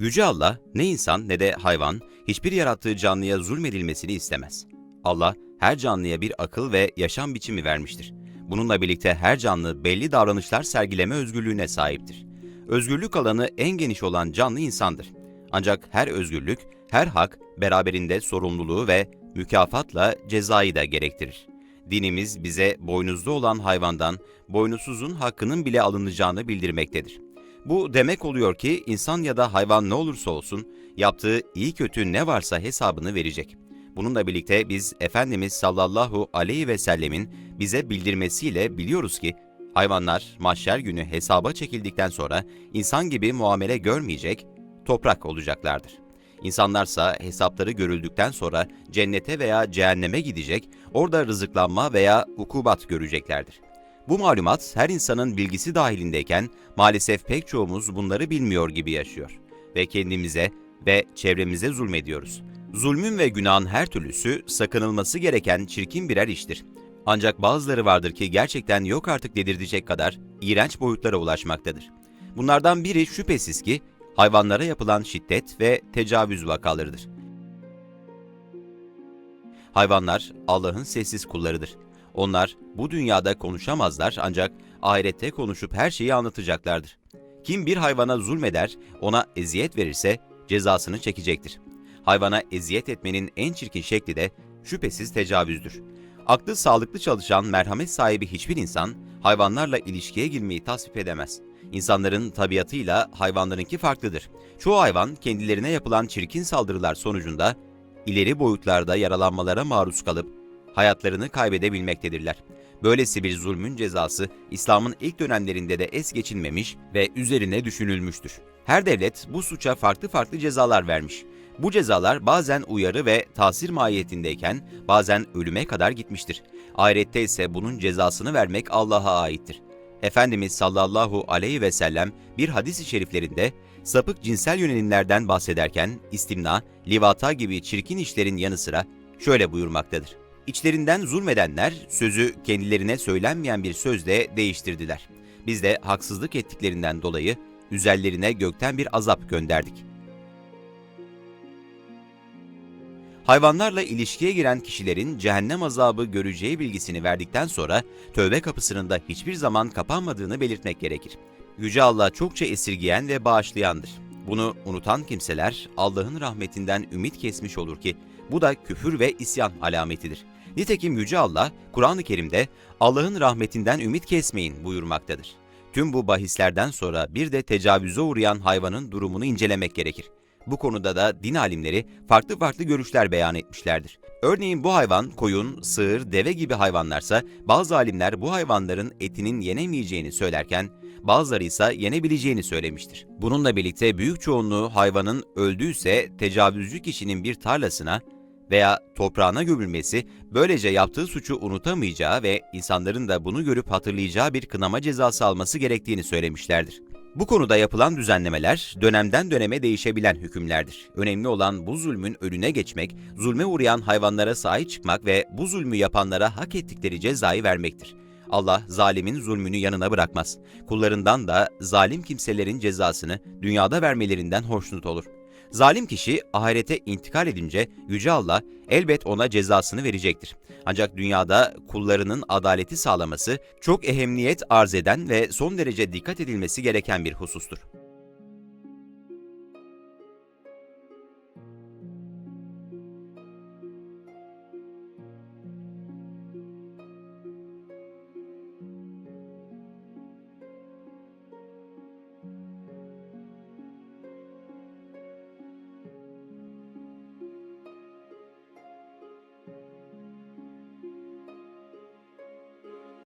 Yüce Allah ne insan ne de hayvan hiçbir yarattığı canlıya zulmedilmesini istemez. Allah her canlıya bir akıl ve yaşam biçimi vermiştir. Bununla birlikte her canlı belli davranışlar sergileme özgürlüğüne sahiptir. Özgürlük alanı en geniş olan canlı insandır. Ancak her özgürlük, her hak beraberinde sorumluluğu ve mükafatla cezayı da gerektirir. Dinimiz bize boynuzlu olan hayvandan boynuzsuzun hakkının bile alınacağını bildirmektedir. Bu demek oluyor ki insan ya da hayvan ne olursa olsun yaptığı iyi kötü ne varsa hesabını verecek. Bununla birlikte biz Efendimiz sallallahu aleyhi ve sellemin bize bildirmesiyle biliyoruz ki hayvanlar mahşer günü hesaba çekildikten sonra insan gibi muamele görmeyecek, toprak olacaklardır. İnsanlarsa hesapları görüldükten sonra cennete veya cehenneme gidecek, orada rızıklanma veya ukubat göreceklerdir. Bu malumat her insanın bilgisi dahilindeyken maalesef pek çoğumuz bunları bilmiyor gibi yaşıyor ve kendimize ve çevremize zulmediyoruz. Zulmün ve günahın her türlüsü sakınılması gereken çirkin birer iştir. Ancak bazıları vardır ki gerçekten yok artık dedirtecek kadar iğrenç boyutlara ulaşmaktadır. Bunlardan biri şüphesiz ki hayvanlara yapılan şiddet ve tecavüz vakalarıdır. Hayvanlar Allah'ın sessiz kullarıdır. Onlar bu dünyada konuşamazlar ancak ahirette konuşup her şeyi anlatacaklardır. Kim bir hayvana zulmeder, ona eziyet verirse cezasını çekecektir. Hayvana eziyet etmenin en çirkin şekli de şüphesiz tecavüzdür. Aklı sağlıklı çalışan merhamet sahibi hiçbir insan hayvanlarla ilişkiye girmeyi tasvip edemez. İnsanların tabiatıyla hayvanlarınki farklıdır. Çoğu hayvan kendilerine yapılan çirkin saldırılar sonucunda ileri boyutlarda yaralanmalara maruz kalıp hayatlarını kaybedebilmektedirler. Böylesi bir zulmün cezası İslam'ın ilk dönemlerinde de es geçilmemiş ve üzerine düşünülmüştür. Her devlet bu suça farklı farklı cezalar vermiş. Bu cezalar bazen uyarı ve tasir mahiyetindeyken bazen ölüme kadar gitmiştir. Ahirette ise bunun cezasını vermek Allah'a aittir. Efendimiz sallallahu aleyhi ve sellem bir hadis-i şeriflerinde sapık cinsel yönelimlerden bahsederken istimna, livata gibi çirkin işlerin yanı sıra şöyle buyurmaktadır. İçlerinden zulmedenler sözü kendilerine söylenmeyen bir sözle değiştirdiler. Biz de haksızlık ettiklerinden dolayı üzerlerine gökten bir azap gönderdik. Hayvanlarla ilişkiye giren kişilerin cehennem azabı göreceği bilgisini verdikten sonra tövbe kapısının da hiçbir zaman kapanmadığını belirtmek gerekir. Yüce Allah çokça esirgiyen ve bağışlayandır. Bunu unutan kimseler Allah'ın rahmetinden ümit kesmiş olur ki bu da küfür ve isyan alametidir. Nitekim Yüce Allah Kur'an-ı Kerim'de Allah'ın rahmetinden ümit kesmeyin buyurmaktadır. Tüm bu bahislerden sonra bir de tecavüze uğrayan hayvanın durumunu incelemek gerekir. Bu konuda da din alimleri farklı farklı görüşler beyan etmişlerdir. Örneğin bu hayvan koyun, sığır, deve gibi hayvanlarsa bazı alimler bu hayvanların etinin yenemeyeceğini söylerken bazıları ise yenebileceğini söylemiştir. Bununla birlikte büyük çoğunluğu hayvanın öldüyse tecavüzcü kişinin bir tarlasına veya toprağına gömülmesi böylece yaptığı suçu unutamayacağı ve insanların da bunu görüp hatırlayacağı bir kınama cezası alması gerektiğini söylemişlerdir. Bu konuda yapılan düzenlemeler dönemden döneme değişebilen hükümlerdir. Önemli olan bu zulmün önüne geçmek, zulme uğrayan hayvanlara sahip çıkmak ve bu zulmü yapanlara hak ettikleri cezayı vermektir. Allah zalimin zulmünü yanına bırakmaz. Kullarından da zalim kimselerin cezasını dünyada vermelerinden hoşnut olur. Zalim kişi ahirete intikal edince Yüce Allah elbet ona cezasını verecektir. Ancak dünyada kullarının adaleti sağlaması çok ehemmiyet arz eden ve son derece dikkat edilmesi gereken bir husustur.